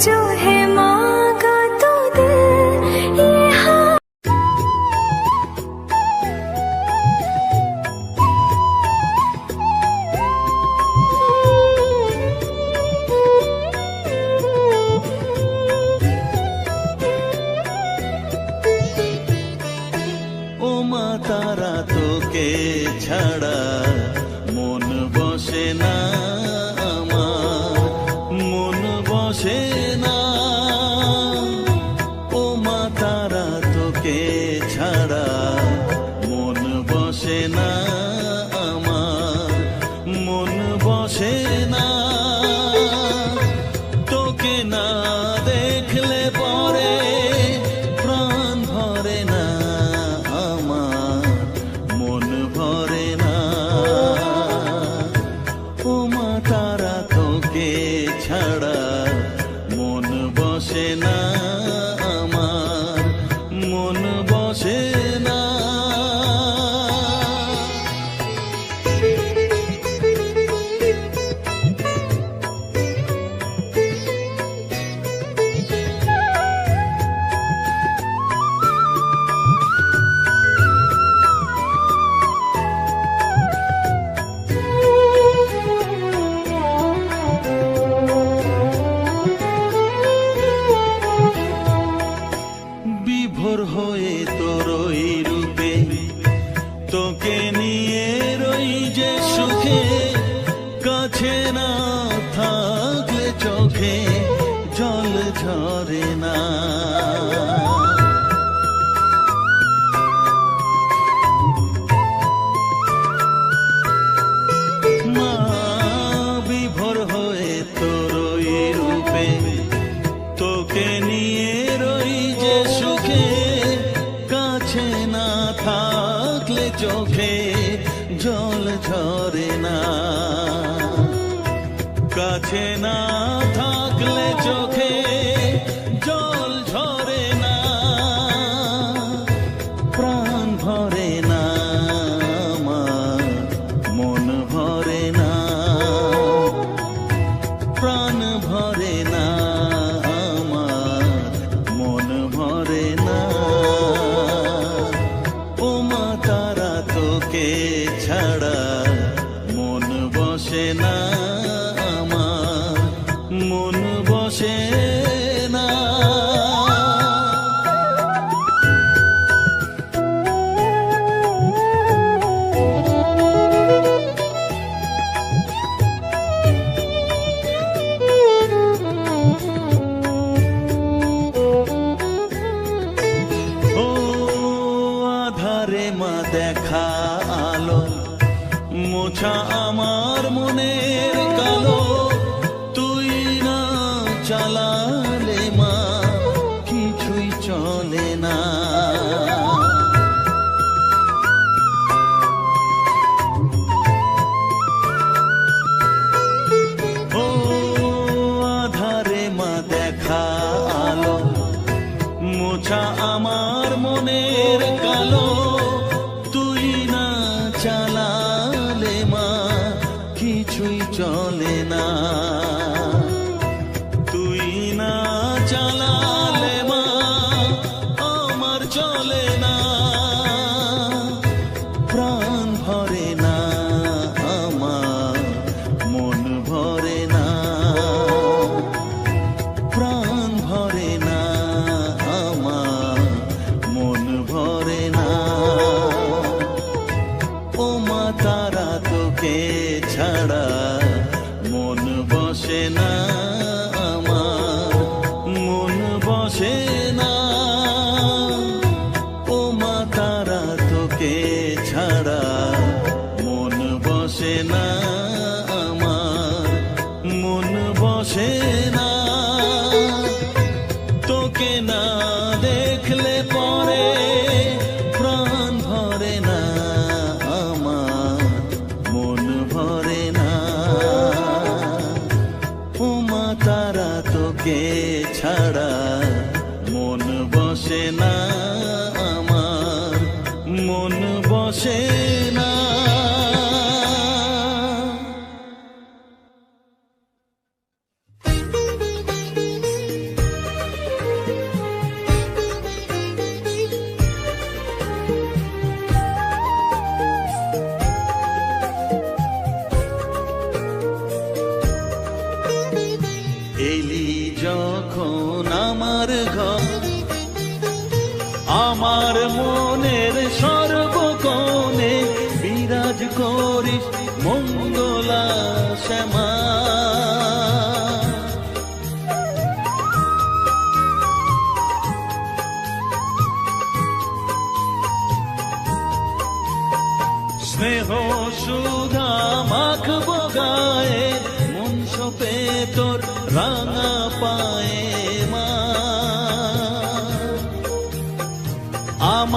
जो ঝরে না। ওঠা আমার মনের কালো ওমা তারা তোকে ছাড়া মা তারা তোকে ছাড়া মন বসে না আমার। মন বসে আমার মনের সর্বকোণে বিরাজ করিস মঙ্গলা শ্যামা। স্নেহ সুধা গায়ে, মন সপে তোর রাঙা পায়ে।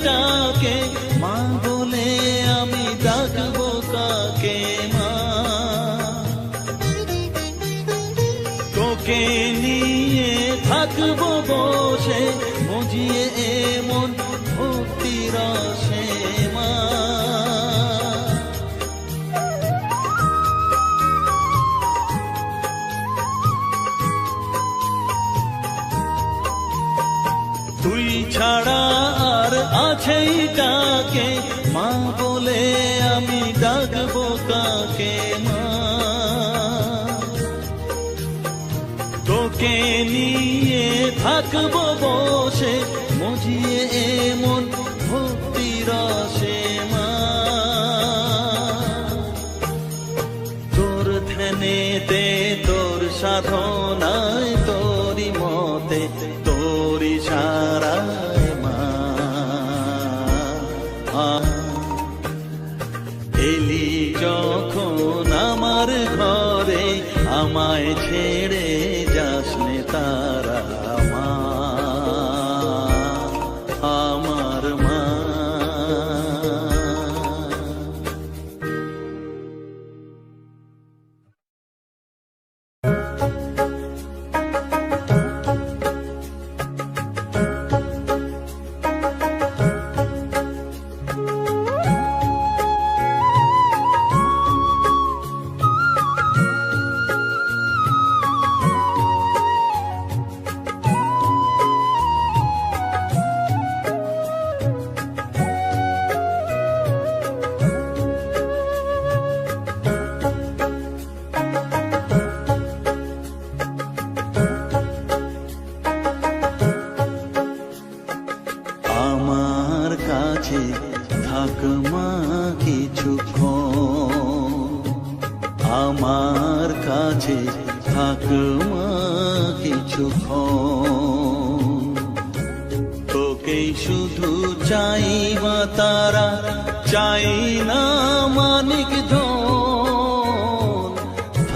আছে ডাকে ডাকবো কাকে মা তোকে নিয়ে থাকব বসে মজিয়ে ता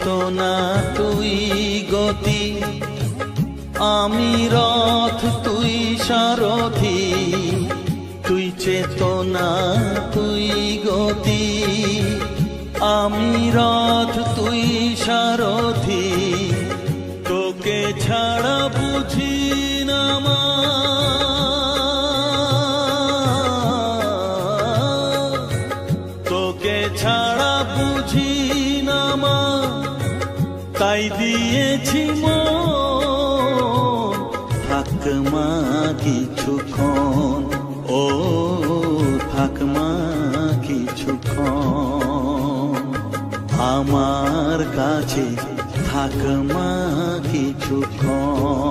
চেতনা তুই গতি। আমি রথ, তুই সারথি। তুই চেতনা, তুই গতি। আমি রথ, তুই সারথি। তোকে ছাড়া বুঝি দিয়েছি মা কিছুক্ষণ ও থাক মা কিছুক্ষণ আমার কাছে থাক মা কিছুক্ষণ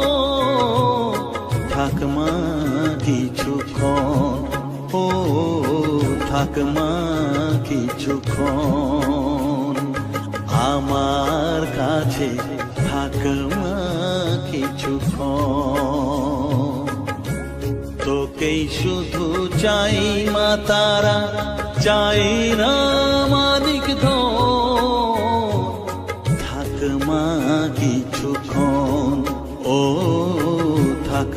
থাক মা কিছুক্ষণ ও থাক মা কিছুক্ষণ আমার কাছে থাক মা কিছুক্ষণ তোকেই শুধু চাই মা তারা চাই না মানিক ধন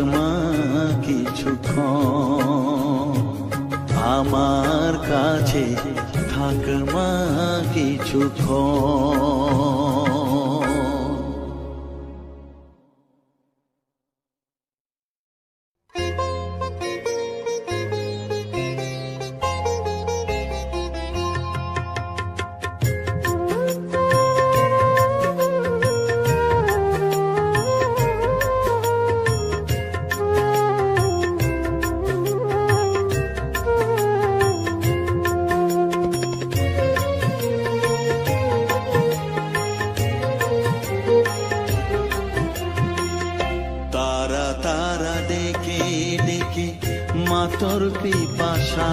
মা কিছুক্ষণ আমার কাছে থাক মা কিছুক্ষণ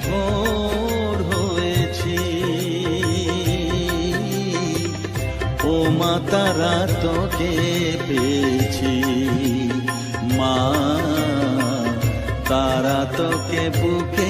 যে বিভোর হয়েছি। ও মা তারা তোকে পেয়েছি। মা তারা তোকে বুকে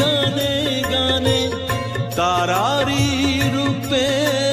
गाने गाने तारारी रूपे।